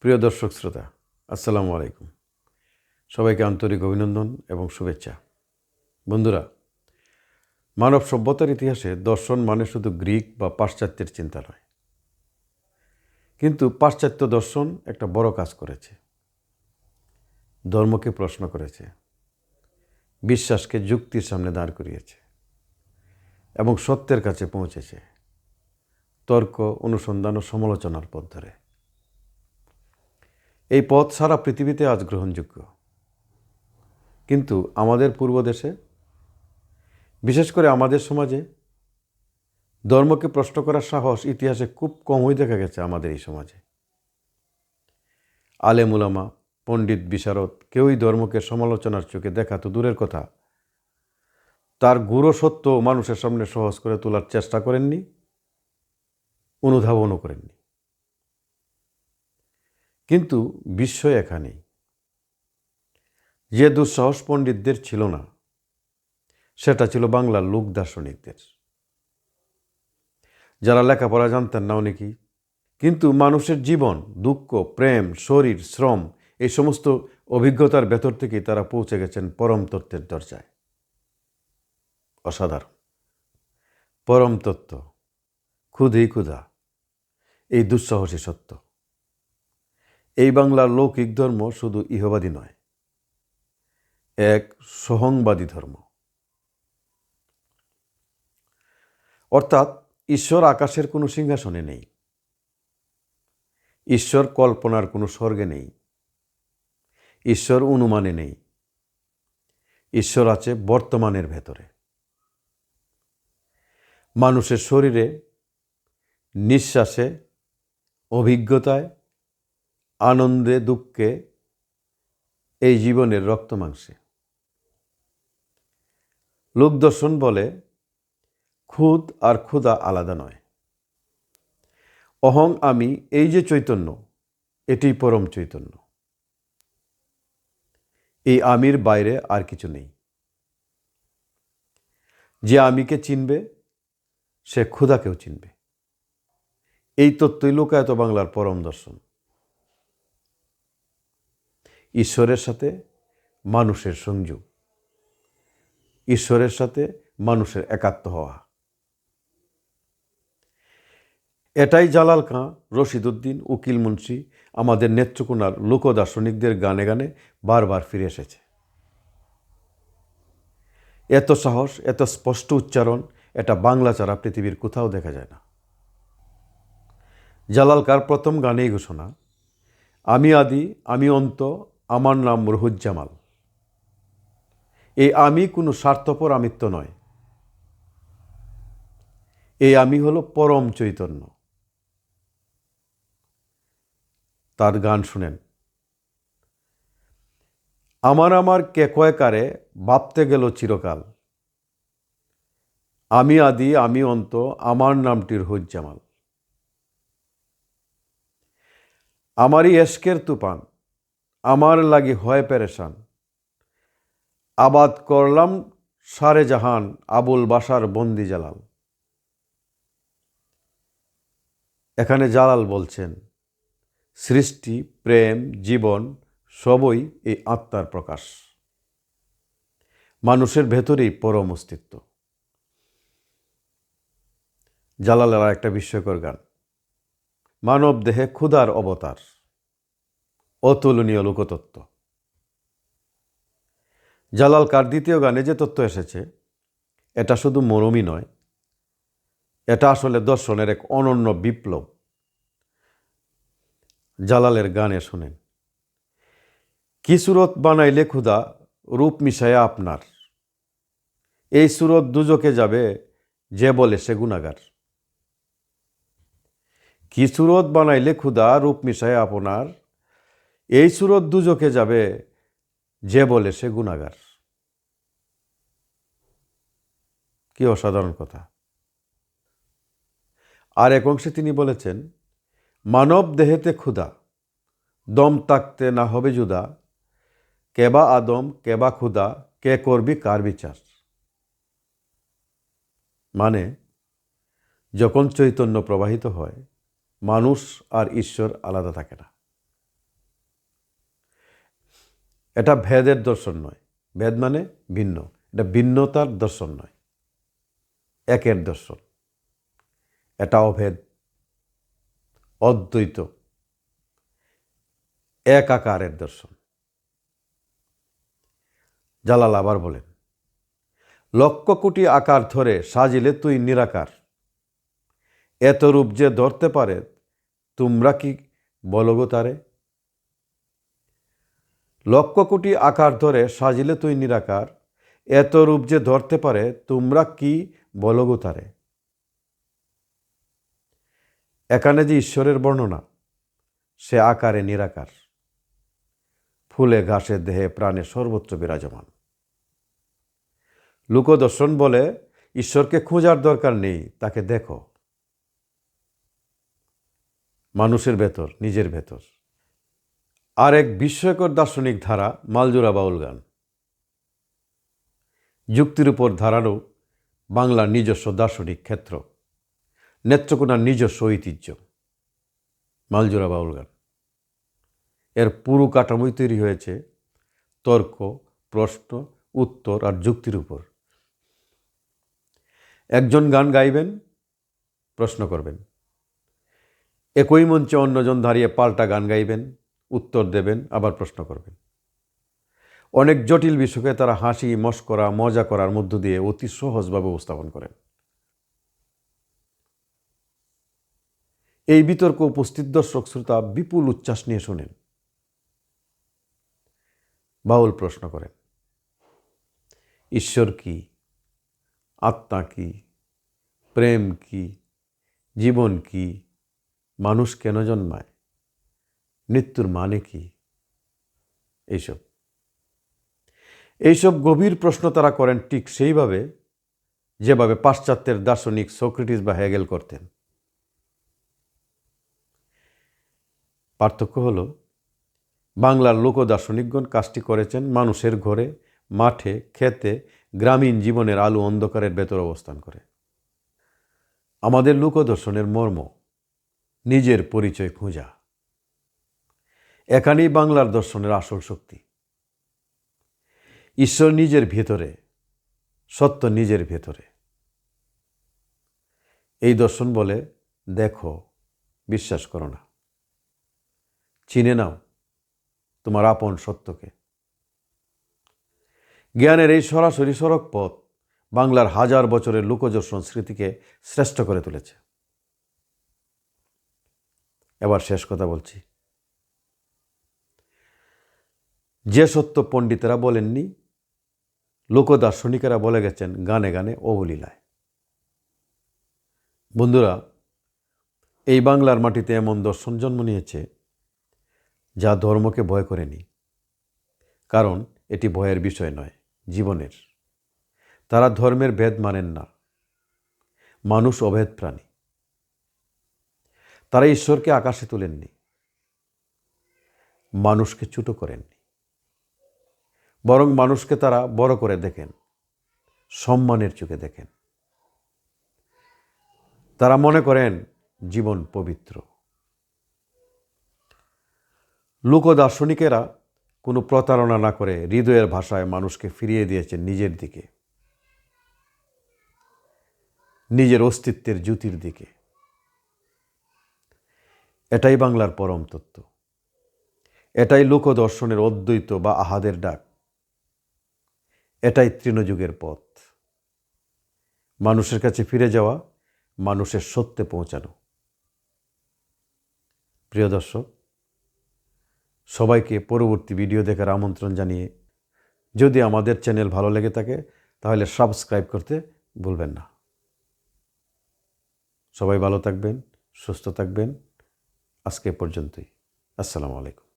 প্রিয় দর্শক শ্রোতা, আসসালামু আলাইকুম। সবাইকে আন্তরিক অভিনন্দন এবং শুভেচ্ছা। বন্ধুরা, মানব সভ্যতার ইতিহাসে দর্শন মানে শুধু গ্রিক বা পাশ্চাত্যের চিন্তা নয়। কিন্তু পাশ্চাত্য দর্শন একটা বড় কাজ করেছে। ধর্মকে প্রশ্ন করেছে। বিশ্বাসকে যুক্তির সামনে দাঁড় করিয়েছে। এবং সত্যের কাছে পৌঁছেছে। তর্ক, অনুসন্ধান ও সমালোচনার পথ ধরে। এই পথ সারা পৃথিবীতে আজ গ্রহণযোগ্য। কিন্তু আমাদের পূর্ব দেশে, বিশেষ করে আমাদের সমাজে, ধর্মকে প্রশ্ন করার সাহস ইতিহাসে খুব কমই দেখা গেছে আমাদের এই সমাজে। আলেমুলামা পণ্ডিত বিশারদ কেউই ধর্মকে সমালোচনার চোখে দেখা তো দূরের কথা। তার গুরু সত্য মানুষের সামনে সহজ করে তোলার চেষ্টা করেননি, অনুধাবনও করেননি। কিন্তু বিস্ময় এখানেই। যে দুঃসাহস পণ্ডিতদের ছিল না, সেটা ছিল বাংলার লোক দার্শনিকদের। যারা লেখাপড়া জানতেন না অনেকেই কিন্তু মানুষের জীবন, দুঃখ, প্রেম, শরীর, শ্রম, এই সমস্ত অভিজ্ঞতার ভেতর থেকেই তারা পৌঁছে গেছেন পরম তত্ত্বের দরজায়। অসাধারণ। পরম তত্ত্ব, ক্ষুধেই ক্ষুধা, এই দুঃসাহসী সত্য। এই বাংলার লৌকিক ধর্ম শুধু ইহবাদী নয়, এক সহংবাদী ধর্ম। অর্থাৎ ঈশ্বর আকাশের কোনো সিংহাসনে নেই, ঈশ্বর কল্পনার কোনো স্বর্গে নেই, ঈশ্বর অনুমানে নেই, ঈশ্বর আছে বর্তমানের ভেতরে। মানুষের শরীরে, নিঃশ্বাসে, অভিজ্ঞতায় আনন্দে, দুঃখে এই জীবনের রক্ত মাংসে। লোকদর্শন বলে, খুদ আর ক্ষুধা আলাদা নয়। অহং আমি এই যে চৈতন্য, এটি পরম চৈতন্য। এই আমির বাইরে আর কিছু নেই। যে আমিকে চিনবে, সে ক্ষুধাকেও চিনবে। এই তত্ত্বই লোকায়ত বাংলার পরম দর্শন। ঈশ্বরের সাথে মানুষের সংযোগ। ঈশ্বরের সাথে মানুষের একাত্ম হওয়া। এটাই জালাল খাঁ রশিদুদ্দিন উকিল মুন্সি, আমাদের নেত্রকোনার লোকদার্শনিকদের গানে গানে বারবার ফিরে এসেছে। এত সাহস, এত স্পষ্ট উচ্চারণ, এটা বাংলা ছাড়া পৃথিবীর কোথাও দেখা যায় না। জালাল কার প্রথম গানেই ঘোষণা, আমি আদি, আমি অন্ত আমার নাম রহুজ্জামাল। এই আমি কোনো স্বার্থপর আমিত্ব নয়। এই আমি হলো পরম চৈতন্য। তার গান শুনেন। আমার আমার কে কয়কারে ভাবতে গেল চিরকাল। আমি আদি, আমি অন্ত, আমার নামটির হুজ্জামাল আমারই এশকের তুফান। আমার লাগি হয় পেরেশান। আবাদ করলাম সারে জাহান আবুল বাসার বন্দি জালাল। এখানে জালাল বলছেন, সৃষ্টি, প্রেম, জীবন সবই এই আত্মার প্রকাশ। মানুষের ভেতরেই পরম অস্তিত্ব। জালালের একটা বিস্ময়কর গান, মানব দেহে ক্ষুধার অবতার। অতুলনীয় লোকতত্ত্ব। জালাল কার দ্বিতীয় গানে যে তত্ত্ব এসেছে, এটা শুধু মরমই নয়, এটা আসলে দর্শনের এক অনন্য বিপ্লব। জালালের গানে শোনেন, কি সুরত বানাইলে ক্ষুদা রূপ মিশায়া আপনার। এই সুরত দুজকে যাবে, যে বলে সে গুণাগার। কি সুরত বানাইলে ক্ষুদা রূপ মিশায় আপনার এই সুরত দুজকে যাবে যে বলে সে গুণাগার। কি অসাধারণ কথা। আর এক অংশে তিনি বলেছেন, মানব দেহেতে ক্ষুধা, দম তাকতে না হবে জুদা কেবা আদম কেবা ক্ষুদা কে করবি কার বিচার। মানে যখন চৈতন্য প্রবাহিত হয়, মানুষ আর ঈশ্বর আলাদা থাকে না। এটা ভেদের দর্শন নয়। ভেদ মানে ভিন্ন। এটা ভিন্নতার দর্শন নয়। একের দর্শন। এটা অভেদ। অদ্বৈত। এক আকারের দর্শন। জালাল আবার বলেন, লক্ষ কোটি আকার ধরে সাজিলে তুই নিরাকার। এত রূপ যে ধরতে পারে, তোমরা কি বলগো তারে? লক্ষ কোটি আকার ধরে সাজিলে তুই নিরাকার, এত রূপ যে ধরতে পারে, তোমরা কি বলগো তারে? এখানে যে ঈশ্বরের বর্ণনা, সে আকারে নিরাকার। ফুলে, ঘাসে, দেহে, প্রাণে সর্বত্র বিরাজমান। লোকদর্শন বলে, ঈশ্বরকে খোঁজার দরকার নেই, তাকে দেখো। মানুষের ভেতর, নিজের ভেতর। আর এক বিস্ময়কর দার্শনিক ধারা, মালজোড়া বাউল গান। যুক্তির উপর ধারারও বাংলার নিজস্ব দার্শনিক ক্ষেত্র, নেত্রকোনার নিজস্ব ঐতিহ্য, মালজোড়া বাউল গান। এর পুরো কাঠামোই তৈরি হয়েছে তর্ক, প্রশ্ন, উত্তর আর যুক্তির উপর। একজন গান গাইবেন, প্রশ্ন করবেন। একই মঞ্চে অন্যজন দাঁড়িয়ে পাল্টা গান গাইবেন উত্তর দেবেন, আবার প্রশ্ন করবেন। অনেক জটিল বিষয়কে তারা হাসি, মস্করা, মজা করার মধ্য দিয়ে অতি সহজভাবে উপস্থাপন করেন। এই বিতর্ক উপস্থিত দর্শক, শ্রোতা বিপুল উচ্ছ্বাস নিয়ে শোনেন। বাউল প্রশ্ন করেন, ঈশ্বর কি? আত্মা কি? প্রেম কি? জীবন কি? মানুষ কেন জন্মায়? মৃত্যুর মানে কি? এইসব। এইসব গভীর প্রশ্ন তারা করেন ঠিক সেইভাবে যেভাবে পাশ্চাত্যের দার্শনিক সোক্রেটিস বা হেগেল করতেন। পার্থক্য হল, বাংলার লোক দার্শনিকগণ কাজটি করেছেন মানুষের ঘরে, মাঠে, খেতে, গ্রামীণ জীবনের আলো অন্ধকারের ভেতর অবস্থান করে। আমাদের লোকদর্শনের মর্ম, নিজের পরিচয় খোঁজা। এখানেই বাংলার দর্শনের আসল শক্তি। ঈশ্বর নিজের ভেতরে, সত্য নিজের ভেতরে। এই দর্শন বলে, দেখো, বিশ্বাস করো না। চিনে নাও, তোমার আপন সত্যকে। জ্ঞানের এই সরাসরি সড়ক পথ বাংলার হাজার বছরের লোকদর্শন স্মৃতিকে শ্রেষ্ঠ করে তুলেছে। এবার শেষ কথা বলছি। যে সত্য পণ্ডিতেরা বলেননি, লোকদার্শনিকেরা বলে গেছেন গানে গানে অবলীলায়। বন্ধুরা, এই বাংলার মাটিতে এমন দর্শন জন্ম নিয়েছে যা ধর্মকে ভয় করেনি। কারণ এটি ভয়ের বিষয় নয়, জীবনের। তারা ধর্মের ভেদ মানেন না। মানুষ অভেদ প্রাণী। তারা ঈশ্বরকে আকাশে তোলেননি। মানুষকে ছোটো করেননি। বরং মানুষকে তারা বড় করে দেখেন, সম্মানের চোখে দেখেন। তারা মনে করেন জীবন পবিত্র। লোকদার্শনিকেরা কোনো প্রতারণা না করে হৃদয়ের ভাষায় মানুষকে ফিরিয়ে দিয়েছেন নিজের দিকে, নিজের অস্তিত্বের জ্যোতির দিকে। এটাই বাংলার পরম তত্ত্ব। এটাই লোকদর্শনের অদ্বৈত বা আহাদের ডাক। এটাই তৃণযুগের পথ। মানুষের কাছে ফিরে যাওয়া, মানুষের সত্যে পৌঁছানো। প্রিয় দর্শক, সবাইকে পরবর্তী ভিডিও দেখার আমন্ত্রণ জানিয়ে যদি আমাদের চ্যানেল ভালো লেগে থাকে, তাহলে সাবস্ক্রাইব করতে ভুলবেন না। সবাই ভালো থাকবেন, সুস্থ থাকবেন। আজকে পর্যন্তই। আসসালামু আলাইকুম।